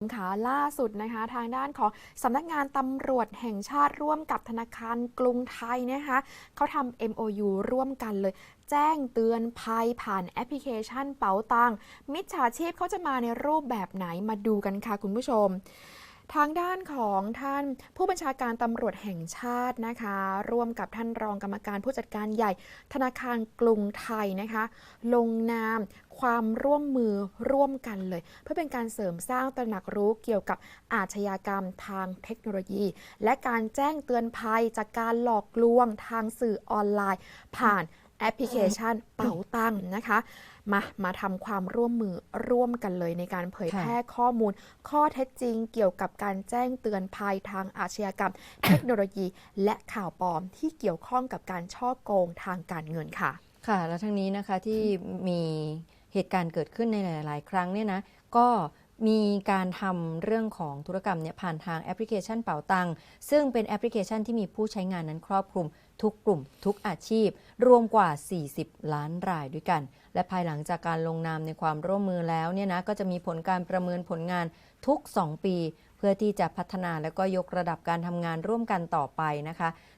ค่ะล่าสุดนะคะทางด้านของสำนักงานตำรวจแห่งชาติร่วมกับธนาคารกรุงไทยนะคะเขาทำ MOU ร่วมกันเลย แจ้งเตือนภัยผ่านแอปพลิเคชันเป๋าตังมิจฉาชีพเขาจะมาในรูปแบบไหนมาดูกันค่ะคุณผู้ชม ทางด้านของท่านผู้บัญชาการตำรวจแห่งชาตินะคะ ร่วมกับท่านรองกรรมการผู้จัดการใหญ่ ธนาคารกรุงไทยนะคะ ลงนามความร่วมมือร่วมกันเลย เพื่อเป็นการเสริมสร้างตระหนักรู้เกี่ยวกับอาชญากรรมทางเทคโนโลยี และการแจ้งเตือนภัยจากการหลอกลวงทางสื่อออนไลน์ ผ่าน แอปพลิเคชันเป๋าตังค์นะคะ มามาทำความร่วมมือร่วมกันเลยในการเผยค่ะแพร่ข้อมูล ข้อเท็จจริงเกี่ยวกับการแจ้งเตือนภัยทางอาชญากรรม เทคโนโลยี และข่าวปลอมที่เกี่ยวข้องกับการช่อโกงทางการเงินค่ะ ค่ะ แล้วทั้งนี้นะคะที่มีเหตุการณ์เกิดขึ้นในหลาย ๆ ครั้งเนี่ยนะก็ มีการทำเรื่องของธุรกรรมเนี่ยผ่านทางแอปพลิเคชันเป๋าตังค์ซึ่งเป็นแอปพลิเคชันที่มีผู้ใช้งานนั้นครอบคลุมทุกกลุ่มทุกอาชีพ รวมกว่า 40 ล้านรายด้วยกัน และภายหลังจากการลงนามในความร่วมมือแล้วเนี่ยนะก็จะมีผลการประเมินผลงานทุก 2 ปี เพื่อที่จะพัฒนาและก็ยกระดับการทำงานร่วมกันต่อไปนะคะ